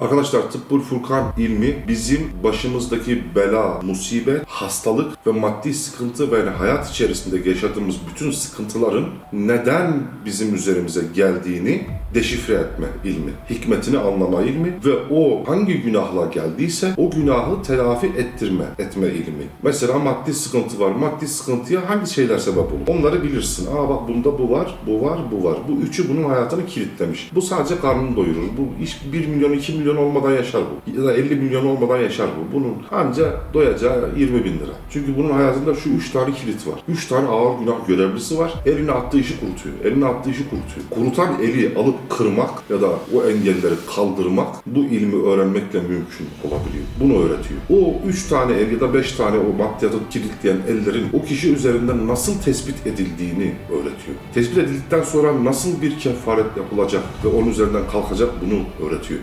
Arkadaşlar Tıbbul Furkan ilmi bizim başımızdaki bela, musibet, hastalık ve maddi sıkıntı ve hayat içerisinde yaşadığımız bütün sıkıntıların neden bizim üzerimize geldiğini deşifre etme ilmi. Hikmetini anlama ilmi ve o hangi günahla geldiyse o günahı telafi ettirme, etme ilmi. Mesela maddi sıkıntı var. Maddi sıkıntıya hangi şeyler sebep olur? Onları bilirsin. Aa bak bunda bu var, bu var, bu var. Bu üçü bunun hayatını kilitlemiş. Bu sadece karnını doyurur. Bu iş 1 milyon, 2 milyon olmadan yaşar bu. Ya da 50 milyon olmadan yaşar bu. Bunun anca doyacağı 20 bin lira. Çünkü bunun hayatında şu 3 tane kilit var. 3 tane ağır günah görevlisi var. Eline attığı işi kurutuyor. Eline attığı işi kurutuyor. Kurutan eli alıp kırmak ya da o engelleri kaldırmak bu ilmi öğrenmekle mümkün olabiliyor. Bunu öğretiyor. O 3 tane el ya da 5 tane o maddiyatı kilitleyen ellerin o kişi üzerinden nasıl tespit edildiğini öğretiyor. Tespit edildikten sonra nasıl bir kefaret yapılacak ve onun üzerinden kalkacak bunu öğretiyor.